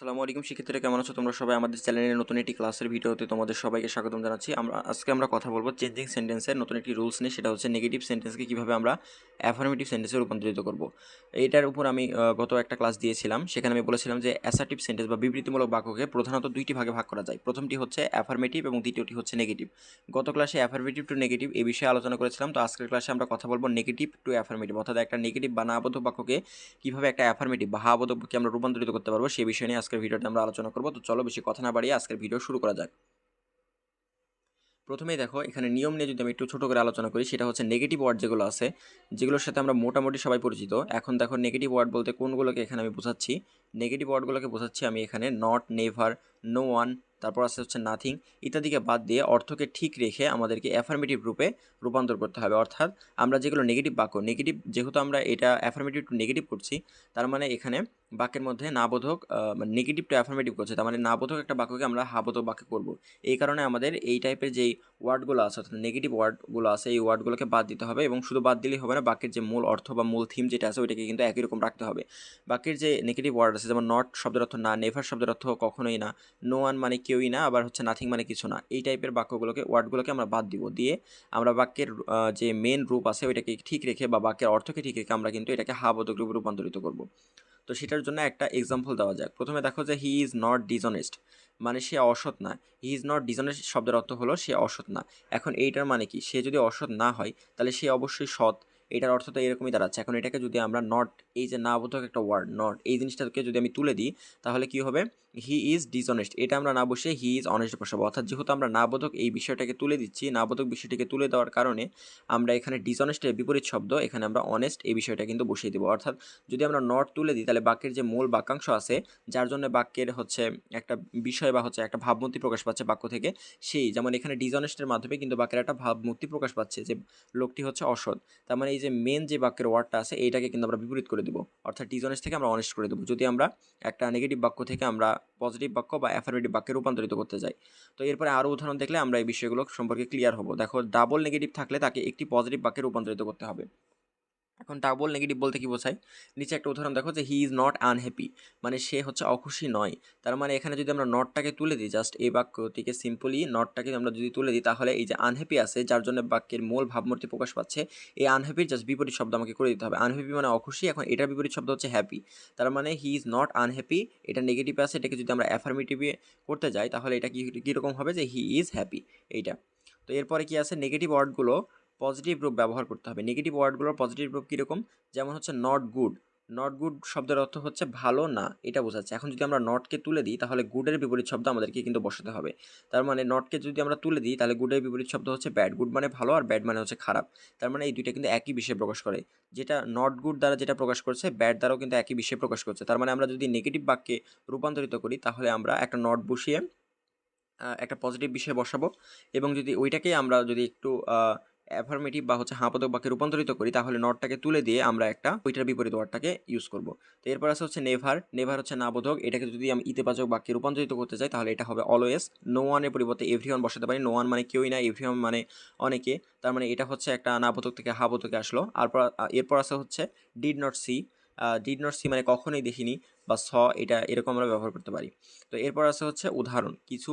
আসসালামু আলাইকুম। শিক্ষার্থীরা কেমন আছো? তোমরা সবাই আমাদের চ্যানেলের নতুন একটি ক্লাসের ভিডিওতে তোমাদের সবাইকে স্বাগতম জানাচ্ছি। আমরা আজকে আমরা কথা বলব চেঞ্জিং সেন্টেন্সের নতুন একটি রুলস নিয়ে। সেটা হচ্ছে নেগেটিভ সেন্টেন্সকে কীভাবে আমরা অ্যাফার্মেটিভ সেন্টেন্সে রূপান্তরিত করব। এটার উপর আমি গত একটা ক্লাস দিয়েছিলাম। সেখানে আমি বলেছিলাম যে অ্যাসার্টিভ সেন্টেন্স বা বিবৃতিমূলক বাক্যকে প্রধানত দুইটি ভাগে ভাগ করা যায়। প্রথমটি হচ্ছে অ্যাফার্মেটিভ এবং দ্বিতীয়টি হচ্ছে নেগেটিভ গত ক্লাসে অ্যাফার্মেটিভ টু নেগেটিভ এই বিষয়ে আলোচনা করেছিলাম। তো আজকের ক্লাসে আমরা কথা বলব নেগেটিভ টু অ্যাফার্মেটিভ অর্থাৎ একটা নেগেটিভ বা নাবোধক বাক্যকে কীভাবে একটা অ্যাফার্মেটিভ বা হাবোধক বাক্যে আমরা রূপান্তরিত করতে পারব সেই বিষয় নিয়ে আজকের ভিডিওতে আমরা আলোচনা করব। তো চলো বেশি কথা না বাড়িয়ে আজকের ভিডিও শুরু করা যাক। প্রথমেই দেখো, এখানে নিয়ম নিয়ে যদি আমি একটু ছোটো করে আলোচনা করি, সেটা হচ্ছে নেগেটিভ ওয়ার্ড যেগুলো আছে, যেগুলোর সাথে আমরা মোটামুটি সবাই পরিচিত। এখন দেখো নেগেটিভ ওয়ার্ড বলতে কোনগুলোকে এখানে আমি বোঝাচ্ছি? নেগেটিভ ওয়ার্ডগুলোকে বোঝাচ্ছি আমি এখানে নট নেভার নো ওয়ান তারপর আছে হচ্ছে নাথিং ইত্যাদিকে বাদ দিয়ে অর্থকে ঠিক রেখে আমাদেরকে অ্যাফার্মেটিভ রূপে রূপান্তর করতে হবে। অর্থাৎ আমরা যেগুলো নেগেটিভ বাক্য নেগেটিভ যেহেতু আমরা এটা অ্যাফার্মেটিভ টু নেগেটিভ করছি, তার মানে এখানে বাক্যের মধ্যে নাবোধক নেগেটিভ টু অ্যাফার্মেটিভ করছে। তার মানে নাবোধক একটা বাক্যকে আমরা হাবোধক বাক্য করব। এই কারণে আমাদের এই টাইপের যেই ওয়ার্ডগুলো আছে, অর্থাৎ নেগেটিভ ওয়ার্ডগুলো আছে, এই ওয়ার্ডগুলোকে বাদ দিতে হবে এবং শুধু বাদ দিলেই হবে না, বাক্যের যে মূল অর্থ বা মূল থিম যেটা আছে, ওইটাকে কিন্তু একই রকম রাখতে হবে। বাক্যের যে নেগেটিভ ওয়ার্ড আছে, যেমন নট শব্দের অর্থ না নেভার শব্দের অর্থ কখনোই না নো ওয়ান মানে কেউই না, আবার হচ্ছে নাথিং মানে কিছু না। এই টাইপের বাক্যগুলোকে, ওয়ার্ডগুলোকে আমরা বাদ দিব। দিয়ে আমরা বাক্যের যে মেন রূপ আছে ওইটাকে ঠিক রেখে বা বাক্যের অর্থকে ঠিক রেখে আমরা কিন্তু এটাকে হাবোধক রূপে রূপান্তরিত করব। তো সেটার জন্য একটা এক্সাম্পল দেওয়া যাক। প্রথমে দেখো যে হি ইজ নট ডিজনেস্ট মানে সে অসৎ না। হি ইজ নট ডিজনেস্ট শব্দের অর্থ হলো সে অসৎ না। এখন এইটার মানে কি? সে যদি অসৎ না হয়, তাহলে সে অবশ্যই সৎ। এটার অর্থ তো এরকমই দাঁড়াচ্ছে। এখন এটাকে যদি আমরা নট এই যে না বোধক একটা ওয়ার্ড নট এই জিনিসটাকে যদি আমি তুলে দিই, তাহলে কি হবে? হি ইজ ডিসঅনেস্ট এটা আমরা না বসে হি ইজ অনেস্ট বসাবো। অর্থাৎ যেহেতু আমরা না বোধক এই বিষয়টাকে তুলে দিচ্ছি না বোধক বিষয়টিকে তুলে দেওয়ার কারণে আমরা এখানে ডিসঅনেস্টের বিপরীত শব্দ, এখানে আমরা অনেস্ট এই বিষয়টা কিন্তু বসিয়ে দেবো। অর্থাৎ যদি আমরা নট তুলে দিই, তাহলে বাক্যের যে মূল বাক্যাংশ আছে, যার জন্য বাক্যের হচ্ছে একটা বিষয় বা হচ্ছে একটা ভাবমূর্তি প্রকাশ পাচ্ছে বাক্য থেকে, সেই, যেমন এখানে ডিসঅনেস্টের মাধ্যমে কিন্তু বাক্যের একটা ভাবমূর্তি প্রকাশ পাচ্ছে যে লোকটি হচ্ছে অসৎ। তার মানে এই যে মেন যে বাক্যের ওয়ার্ডটা আছে, এইটাকে কিন্তু আমরা বিপরীত করে দেবো। অর্থাৎ ডিসঅনেস্ট থেকে আমরা অনেস্ট করে দেবো। যদি আমরা একটা নেগেটিভ বাক্য থেকে আমরা পজিটিভ বাক্য বা অ্যাফারমেটিভ বাক্যে রূপান্তরিত করতে যাই। তো এরপরে আরও উদাহরণ দেখলে আমরা এই বিষয়গুলো সম্পর্কে ক্লিয়ার হব। দেখো ডাবল নেগেটিভ থাকলে তাকে একটি পজিটিভ বাক্যে রূপান্তরিত করতে হবে। এখন ডাবল নেগেটিভ বলতে কি বোঝায়? নিচে একটা উদাহরণ দেখো যে হি ইজ নট আনহ্যাপি মানে সে হচ্ছে অখুশি নয়। তার মানে এখানে যদি আমরা নটটাকে তুলে দিই জাস্ট এই বাক্যটিকে সিম্পলি নটটাকে আমরা যদি তুলে দিই, তাহলে এই যে আনহ্যাপি আছে, যার জন্য বাক্যের মূল ভাবমূর্তি প্রকাশ পাচ্ছে, এই আনহ্যাপির জাস্ট বিপরীত শব্দ আমাকে করে দিতে হবে। আনহ্যাপি মানে অখুশি, এখন এটার বিপরীত শব্দ হচ্ছে হ্যাপি তার মানে হি ইজ নট আনহ্যাপি এটা নেগেটিভ আছে, এটাকে যদি আমরা অ্যাফার্মেটিভে করতে যাই, তাহলে এটা কি কীরকম হবে যে হি ইজ হ্যাপি এইটা। তো এরপরে কি আছে? নেগেটিভ ওয়ার্ডগুলো পজিটিভ রূপ ব্যবহার করতে হবে। নেগেটিভ ওয়ার্ডগুলোর পজিটিভ রূপ কীরকম? যেমন হচ্ছে নট গুড নট গুড শব্দের অর্থ হচ্ছে ভালো না, এটা বোঝাচ্ছে। এখন যদি আমরা নটকে তুলে দিই, তাহলে গুডের বিপরীত শব্দ আমাদেরকে কিন্তু বসাতে হবে। তার মানে নটকে যদি আমরা তুলে দিই, তাহলে গুডের বিপরীত শব্দ হচ্ছে ব্যাড গুড মানে ভালো আর ব্যাড মানে হচ্ছে খারাপ। তার মানে এই দুইটা কিন্তু একই বিষয়ে প্রকাশ করে। যেটা নট গুড দ্বারা যেটা প্রকাশ করছে ব্যাড দ্বারাও কিন্তু একই বিষয়ে প্রকাশ করছে। তার মানে আমরা যদি নেগেটিভ বাক্যে রূপান্তরিত করি, তাহলে আমরা একটা নট বসিয়ে একটা পজিটিভ বিষয় বসাবো। এবং যদি ওইটাকে আমরা যদি একটু অ্যাফার্মেটিভ বা হচ্ছে হাঁপদক বাক্যে রূপান্তরিত করি, তাহলে নটটাকে তুলে দিয়ে আমরা একটা ওইটার বিপরীত ওয়ার্ডটাকে ইউজ করব। তো এরপর আছে হচ্ছে নেভার নেভার হচ্ছে না বোধক এটাকে যদি আমি ইতিবাচক বাক্যে রূপান্তরিত করতে চাই, তাহলে এটা হবে অলওয়েজ নো ওয়ানের পরিবর্তে এভরিওয়ান বসাতে পারি নো ওয়ান মানে কেউই না এভরিওয়ান মানে অনেকে, তার মানে এটা হচ্ছে একটা নাবোধক থেকে হাবোধকে আসলো। আর এরপর আছে হচ্ছে did not see did not see মানে কখনোই দেখিনি বা স এটা এরকম আমরা ব্যবহার করতে পারি। তো এরপর আছে হচ্ছে উদাহরণ। কিছু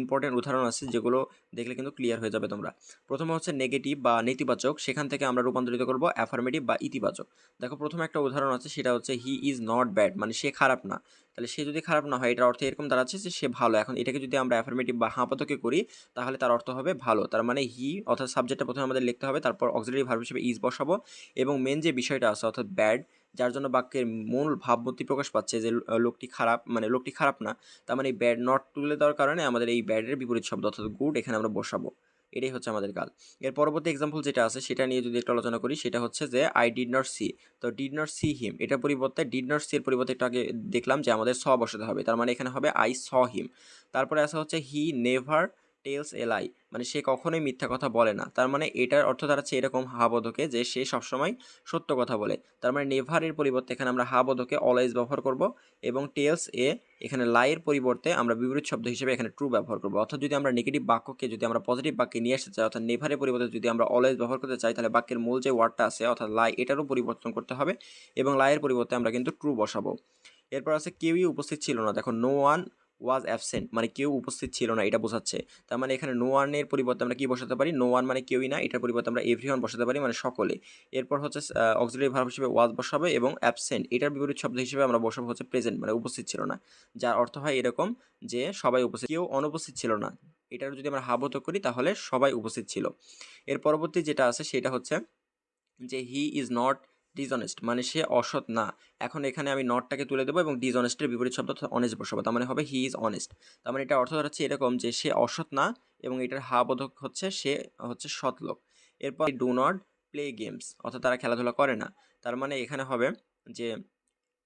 ইম্পর্টেন্ট উদাহরণ আছে যেগুলো দেখলে কিন্তু ক্লিয়ার হয়ে যাবে তোমরা। প্রথমে হচ্ছে নেগেটিভ বা নেতিবাচক, সেখান থেকে আমরা রূপান্তরিত করব অ্যাফার্মেটিভ বা ইতিবাচক। দেখো প্রথমে একটা উদাহরণ আছে, সেটা হচ্ছে হি ইজ নট ব্যাড মানে সে খারাপ না। তাহলে সে যদি খারাপ না হয়, এটার অর্থ এরকম দাঁড়াচ্ছে যে সে ভালো। এখন এটাকে যদি আমরা অ্যাফার্মেটিভ বা হাঁপাতকে করি, তাহলে তার অর্থ হবে ভালো। তার মানে হি অর্থাৎ সাবজেক্টটা প্রথমে আমাদের লিখতে হবে, তারপর অক্সিলারি ভার্ব হিসেবে ইজ বসাবো এবং মেন যে বিষয়টা আছে, অর্থাৎ ব্যাড যার জন্য বাক্যের মূল ভাবমূর্তি প্রকাশ পাচ্ছে যে লোকটি খারাপ মানে লোকটি খারাপ না। তার মানে এই ব্যাড নট তুলে দেওয়ার কারণে আমাদের এই ব্যাডের বিপরীত শব্দ অর্থাৎ গুড এখানে আমরা বসাবো। এটাই হচ্ছে আমাদের কাজ। এর পরবর্তী এক্সাম্পল যেটা আছে, সেটা নিয়ে যদি একটু আলোচনা করি, সেটা হচ্ছে যে আই ডিড নট সি তো ডিড নট সি হিম এটার পরিবর্তে ডিড নট সি এর পরিবর্তে একটু আগে দেখলাম যে, আমাদের স বসাতে হবে। তার মানে এখানে হবে আই স হিম তারপরে আসা হচ্ছে হি নেভার টেলস এ লাই মানে সে কখনোই মিথ্যা কথা বলে না। তার মানে এটার অর্থ দাঁড়াচ্ছে এরকম হাবোধকে যে সে সবসময় সত্য কথা বলে। তার মানে নেভারের পরিবর্তে এখানে আমরা হাবোধকে অলওয়েজ ব্যবহার করব এবং টেলস এ এখানে লাইয়ের পরিবর্তে আমরা বিপরীত শব্দ হিসেবে এখানে ট্রু ব্যবহার করব। অর্থাৎ যদি আমরা নেগেটিভ বাক্যকে যদি আমরা পজিটিভ বাক্যে নিয়ে আসতে চাই, অর্থাৎ নেভারের পরিবর্তে যদি আমরা অলওয়েজ ব্যবহার করতে চাই, তাহলে বাক্যের মূল যে ওয়ার্ডটা আছে, অর্থাৎ লাই এটারও পরিবর্তন করতে হবে এবং লাইয়ের পরিবর্তে আমরা কিন্তু ট্রু বসাবো। এরপর আছে কেউই উপস্থিত ছিল না। দেখো নো ওয়ান ওয়াজ অ্যাবসেন্ট মানে কেউ উপস্থিত ছিল না, এটা বোঝাচ্ছে। তার মানে এখানে নো ওয়ানের পরিবর্তে আমরা কী বসাতে পারি? নো ওয়ান মানে কেউই না, এটার পরিবর্তে আমরা এভরি ওয়ান বসাতে পারি মানে সকলে। এরপর হচ্ছে অক্সিলারি ভার্ব হিসেবে ওয়াজ বসাবে এবং অ্যাবসেন্ট এটার বিপরীত শব্দ হিসেবে আমরা বসাবো হচ্ছে প্রেজেন্ট মানে উপস্থিত ছিল না। যার অর্থ হয় এরকম যে সবাই উপস্থিত, কেউ অনুপস্থিত ছিল না। এটার যদি আমরা হাবত করি, তাহলে সবাই উপস্থিত ছিল। এর পরবর্তী যেটা আছে, সেটা হচ্ছে যে হি ইজ নট ডিসঅনেস্ট মানে সে অসৎ না। এখন এখানে আমি নটটাকে তুলে দেবো এবং ডিসঅনেস্টের বিপরীত শব্দ অনেস্ট বসাবো। তার মানে হবে হি ইজ অনেস্ট তার মানে এটা অর্থ হচ্ছে এরকম যে সে অসৎ না এবং এটার হাবোধক হচ্ছে সে হচ্ছে সৎ লোক। এরপর ডু নট প্লে গেমস অর্থাৎ তারা খেলাধুলা করে না। তার মানে এখানে হবে যে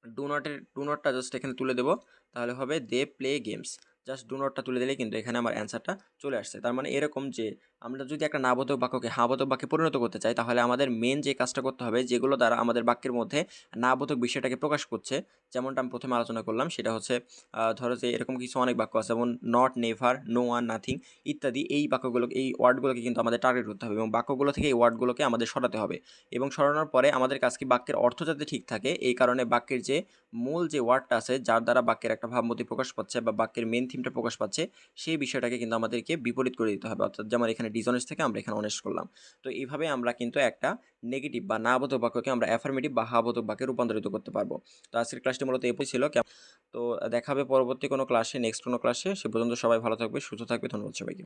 ডু নটের ডু নটটা জাস্ট এখানে তুলে দেবো। তাহলে হবে they play games just do নটটা তুলে দিলে কিন্তু এখানে আমার অ্যান্সারটা চলে আসছে। তার মানে এরকম যে, আমরা যদি একটা নাবোধক বাক্যকে হাবোধক বাক্যে পরিণত করতে চাই, তাহলে আমাদের মেন যে কাজটা করতে হবে, যেগুলো দ্বারা আমাদের বাক্যের মধ্যে নাবোধক বিষয়টাকে প্রকাশ করছে, যেমনটা আমি প্রথমে আলোচনা করলাম, সেটা হচ্ছে ধরো যে এরকম কিছু অনেক বাক্য আছে, যেমন not never no one nothing ইত্যাদি। এই বাক্যগুলো, এই ওয়ার্ডগুলোকে কিন্তু আমাদের টার্গেট করতে হবে এবং বাক্যগুলো থেকে এই ওয়ার্ডগুলোকে আমাদের সরাতে হবে এবং সরানোর পরে আমাদের কাছে কি বাক্যের অর্থ যাতে ঠিক থাকে, এই কারণে বাক্যের যে মূল যে ওয়ার্ডটা আছে, যার দ্বারা বাক্যের একটা ভাবমূর্তি প্রকাশ পাচ্ছে বা বাক্যের মেন থিমটা প্রকাশ পাচ্ছে, সেই বিষয়টাকে কিন্তু আমাদেরকে বিপরীত করে দিতে হবে। অর্থাৎ যেমন এখানে ডিজনেস থেকে আমরা এখানে অনেস্ট করলাম। তো এইভাবে আমরা কিন্তু একটা নেগেটিভ বা না বোধক বাক্যকে আমরা অ্যাফার্মেটিভ বা হাবোধক বাক্যে রূপান্তরিত করতে পারব। তো আজকের ক্লাসটি মূলত এপই ছিল। তো দেখাবে পরবর্তী কোনো ক্লাসে নেক্সট কোনো ক্লাসে সে পর্যন্ত সবাই ভালো থাকবে, সুস্থ থাকবে। ধন্যবাদ সবাইকে।